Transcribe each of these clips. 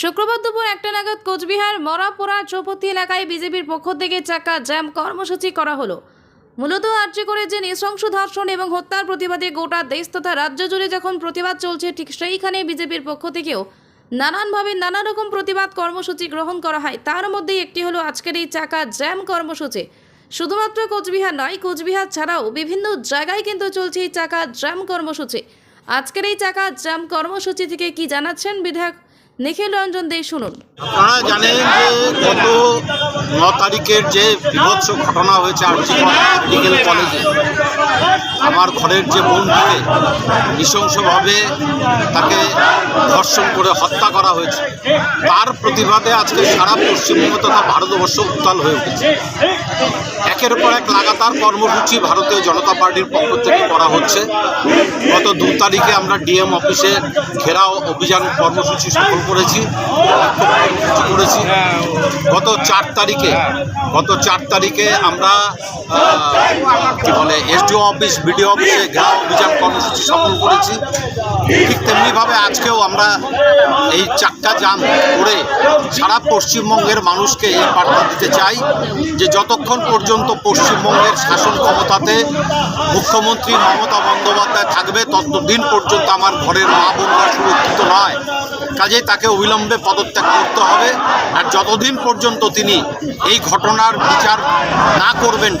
শুক্রবার দুপুর একটা নাগাদ কোচবিহার, মরাপোড়া, চৌপতি এলাকায় বিজেপির পক্ষ থেকে চাকা জ্যাম কর্মসূচি করা হলো। মূলত আর্জি করে যে নৃশংস ধর্ষণ এবং হত্যার প্রতিবাদে গোটা দেশ তথা রাজ্য জুড়ে যখন প্রতিবাদ চলছে, ঠিক সেইখানে বিজেপির পক্ষ থেকেও নানানভাবে নানা রকম প্রতিবাদ কর্মসূচি গ্রহণ করা হয়। তার মধ্যে একটি হলো আজকের এই চাকা জ্যাম কর্মসূচি। শুধুমাত্র কোচবিহার নয়, কোচবিহার ছাড়াও বিভিন্ন জায়গায় কিন্তু চলছে এই চাকা জ্যাম কর্মসূচি। আজকের এই চাকা জ্যাম কর্মসূচি থেকে কি জানাচ্ছেন বিধায়ক? নিখিল রঞ্জন দে শুনুন। আপনারা জানেন যে গত ন তারিখের যে বিভৎস ঘটনা হয়েছে আর্জি মেডিকেল কলেজে, আমার ঘরের যে বোনটিকে নৃশংসভাবে তাকে ধর্ষণ করে হত্যা করা হয়েছে, তার প্রতিবাদে আজকে সারা পশ্চিমবঙ্গ তথা ভারতবর্ষ উত্তাল হয়ে উঠেছে। একের পর এক লাগাতার কর্মসূচি ভারতীয় জনতা পার্টির পক্ষ থেকে করা হচ্ছে। গত দু তারিখে আমরা ডিএম অফিসে ঘেরাও অভিযান কর্মসূচি সফল করেছি করেছি। গত চার তারিখে, গত চার তারিখে আমরা কি বলে, এসডিও অফিস, বিডিও অফিসে ঘেরাও অভিযান কর্মসূচি সফল করেছি। ঠিক তেমনিভাবে আজকেও আমরা এই চারটা জাম করে সারা পশ্চিমবঙ্গের মানুষকে এই বার্তা দিতে চাই যে যতক্ষণ পর্যন্ত পশ্চিমবঙ্গের শাসন ক্ষমতাতে মুখ্যমন্ত্রী মমতা বন্দ্যোপাধ্যায় থাকবে, ততদিন পর্যন্ত আমার ঘরের মা বোনরা সুরক্ষিত নয়। কাজেই তাকে অবিলম্বে পদত্যাগ করতে হবে আর যতদিন পর্যন্ত তিনি এই ঘটনার বিচার না করবেন,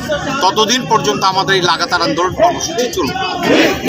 ততদিন পর্যন্ত আমাদের এই লাগাতার আন্দোলন কর্মসূচি চলবে।